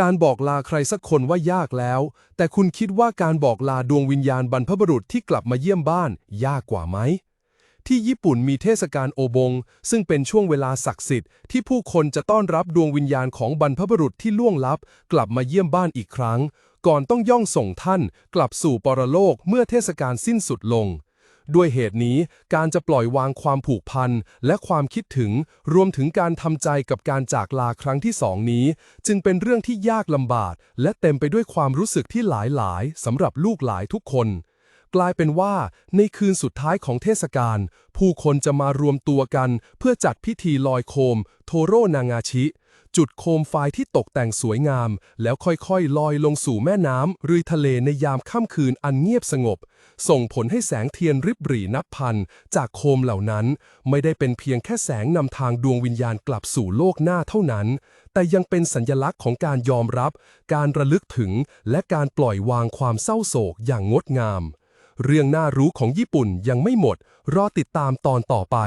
การบอกลาใครสักคนว่ายากแล้ว แต่คุณคิดว่าการบอกลาดวงวิญญาณบรรพบุรุษที่กลับมาเยี่ยมบ้าน ยากกว่าไหม ที่ญี่ปุ่นมีเทศกาลโอบง ซึ่งเป็นช่วงเวลาศักดิ์สิทธิ์ที่ผู้คนจะต้อนรับดวงวิญญาณของบรรพบุรุษที่ล่วงลับ กลับมาเยี่ยมบ้านอีกครั้ง ก่อนต้องย่องส่งท่าน กลับสู่ปรโลกเมื่อเทศกาลสิ้นสุดลง ด้วยเหตุนี้การจะปล่อยวางความผูกพันและความคิดถึงรวมถึงการทำใจกับการจากลาครั้งที่สองนี้ จึงเป็นเรื่องที่ยากลำบากและเต็มไปด้วยความรู้สึกที่หลายๆสำหรับลูกหลายทุกคน กลายเป็นว่า ในคืนสุดท้ายของเทศกาลผู้คนจะมารวมตัวกันเพื่อจัดพิธีลอยโคม โทโรนางาชิ จุดโคมไฟที่ตกแต่งสวยงาม แล้วค่อยๆ ลอยลงสู่แม่น้ำหรือทะเลในยามค่ำคืนอันเงียบสงบ ส่งผลให้แสงเทียนริบหรี่นับพัน จากโคมเหล่านั้น ไม่ได้เป็นเพียงแค่แสงนำทางดวงวิญญาณกลับสู่โลกหน้าเท่านั้น แต่ยังเป็นสัญลักษณ์ของการยอมรับ การระลึกถึง และการปล่อยวางความเศร้าโศกอย่างงดงาม เรื่องน่ารู้ของญี่ปุ่นยังไม่หมด รอติดตามตอนต่อไป